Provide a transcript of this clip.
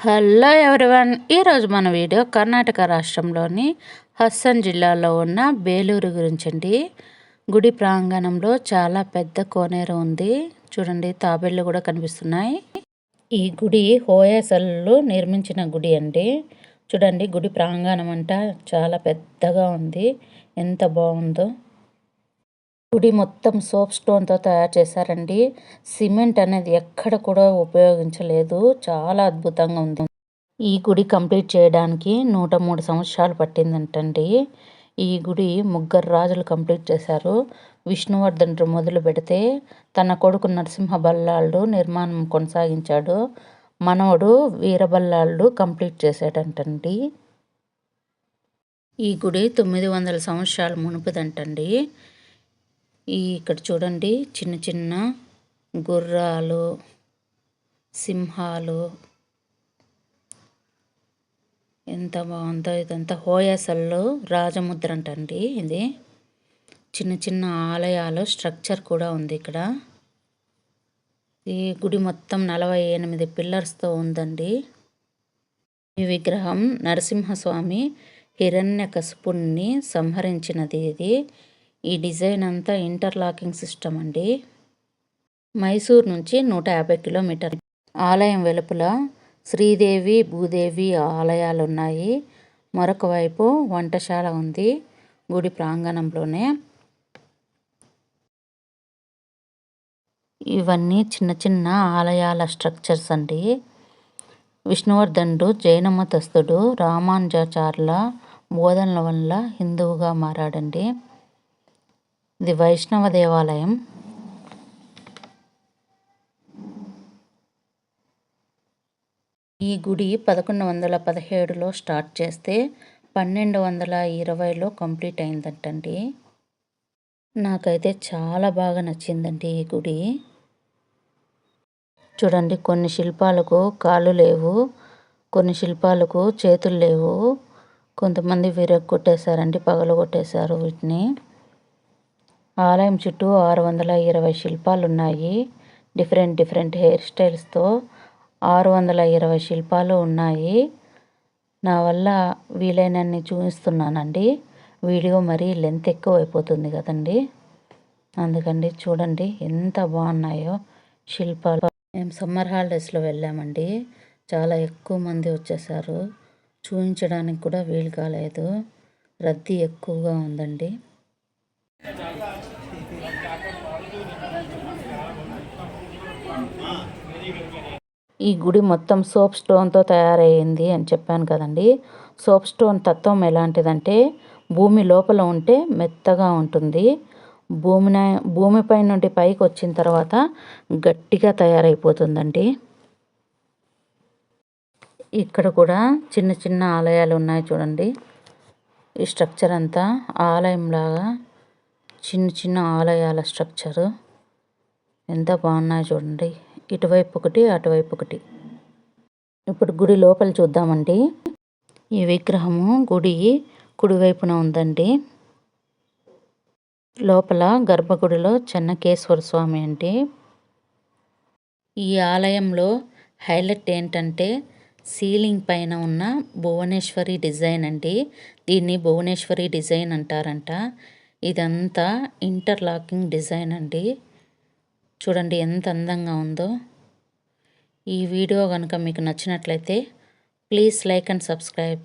Hello everyone ఈరోజు మన video Karnataka రాష్ట్రంలోని హస్సన్ జిల్లాలో ఉన్న బేలూరు గురించి అండి గుడి ప్రాంగణంలో చాలా పెద్ద కోనేరు ఉంది. చూడండి తాబేళ్ళు కూడా కనిపిస్తున్నాయి. ఈ గుడి హోయసల్లు నిర్మించిన గుడి అండి. చూడండి గుడి ప్రాంగణం అంట చాలా పెద్దగా ఉంది. ఎంత బాగుందో. గుడి మొత్తం సోప్ స్టోన్తో తయారు చేశారండి. సిమెంట్ అనేది ఎక్కడ కూడా ఉపయోగించలేదు. చాలా అద్భుతంగా ఉంది. ఈ గుడి కంప్లీట్ చేయడానికి నూట మూడు సంవత్సరాలు పట్టిందంటండి. ఈ గుడి ముగ్గురు రాజులు కంప్లీట్ చేశారు. విష్ణువర్ధనుడు మొదలు పెడితే తన కొడుకు నరసింహ బల్లాళ్ళు నిర్మాణం కొనసాగించాడు. మనవడు వీరబల్లాళ్ళు కంప్లీట్ చేశాడంటండి. ఈ గుడి తొమ్మిది వందల సంవత్సరాల మునుపుదంటండి. ఈ ఇక్కడ చూడండి చిన్న చిన్న గుర్రాలు సింహాలు. ఎంత బాగుందో ఇదంతా హోయాసల్లో రాజముద్ర అంటండి ఇది. చిన్న చిన్న ఆలయాలు స్ట్రక్చర్ కూడా ఉంది ఇక్కడ. ఈ గుడి మొత్తం నలభై ఎనిమిది పిల్లర్స్తో ఉందండి. ఈ విగ్రహం నరసింహస్వామి హిరణ్యకశపుణ్ణి సంహరించినది ఇది. ఈ డిజైన్ అంతా ఇంటర్లాకింగ్ సిస్టమ్ అండి. మైసూర్ నుంచి నూట యాభై కిలోమీటర్. ఆలయం వెలుపల శ్రీదేవి భూదేవి ఆలయాలు ఉన్నాయి మరొక వైపు వంటశాల ఉంది. గుడి ప్రాంగణంలోనే. ఇవన్నీ చిన్న చిన్న ఆలయాల స్ట్రక్చర్స్ అండి. విష్ణువర్ధనుడు జైన మతస్థుడు రామానుజాచార్యుల బోధనల వల్ల హిందువుగా మారాడండి. ఇది వైష్ణవ దేవాలయం. ఈ గుడి పదకొండు వందల పదిహేడులో స్టార్ట్ చేస్తే పన్నెండు వందల ఇరవైలో కంప్లీట్ అయిందంటండి. నాకైతే చాలా బాగా నచ్చిందండి ఈ గుడి. చూడండి కొన్ని శిల్పాలకు కాళ్ళు లేవు కొన్ని శిల్పాలకు చేతులు లేవు. కొంతమంది విరగొట్టేశారండి పగలు కొట్టేశారు వీటిని. ఆలయం చుట్టూ ఆరు వందల ఇరవై శిల్పాలు ఉన్నాయి డిఫరెంట్ డిఫరెంట్ హెయిర్ స్టైల్స్తో ఆరు వందల ఇరవై శిల్పాలు ఉన్నాయి. నా వల్ల వీలైనన్ని చూపిస్తున్నానండి. వీడియో మరీ లెంత్ ఎక్కువ అయిపోతుంది కదండి. అందుకండి చూడండి ఎంత బాగున్నాయో శిల్పాలు. మేము సమ్మర్ హాలిడేస్లో వెళ్ళామండి. చాలా ఎక్కువ మంది వచ్చేసారు. చూపించడానికి కూడా వీలు కాలేదు. రద్దీ ఎక్కువగా ఉందండి. ఈ గుడి మొత్తం సోప్ స్టోన్తో తయారయ్యింది అని చెప్పాను కదండి. సోప్ స్టోన్ తత్వం ఎలాంటిదంటే భూమి లోపల ఉంటే మెత్తగా ఉంటుంది. భూమిన భూమిపై నుండి పైకి వచ్చిన తర్వాత గట్టిగా తయారైపోతుందండి. ఇక్కడ కూడా చిన్న చిన్న ఆలయాలు ఉన్నాయి చూడండి. ఈ స్ట్రక్చర్ అంతా ఆలయంలాగా చిన్న చిన్న ఆలయాల స్ట్రక్చరు. ఎంత బాగున్నాయి చూడండి. ఇటువైపు ఒకటి అటువైపు ఒకటి. ఇప్పుడు గుడి లోపల చూద్దామండి. ఈ విగ్రహము గుడి కుడివైపున ఉందండి. లోపల గర్భగుడిలో చెన్నకేశ్వర స్వామి అండి. ఈ ఆలయంలో హైలైట్ ఏంటంటే సీలింగ్ పైన ఉన్న భువనేశ్వరి డిజైన్ అండి. దీన్ని భువనేశ్వరి డిజైన్ అంటారంట. ఇదంతా ఇంటర్లాకింగ్ డిజైన్ అండి. చూడండి ఎంత అందంగా ఉందో. ఈ వీడియో కనుక మీకు నచ్చినట్లయితే ప్లీజ్ లైక్ అండ్ సబ్స్క్రైబ్.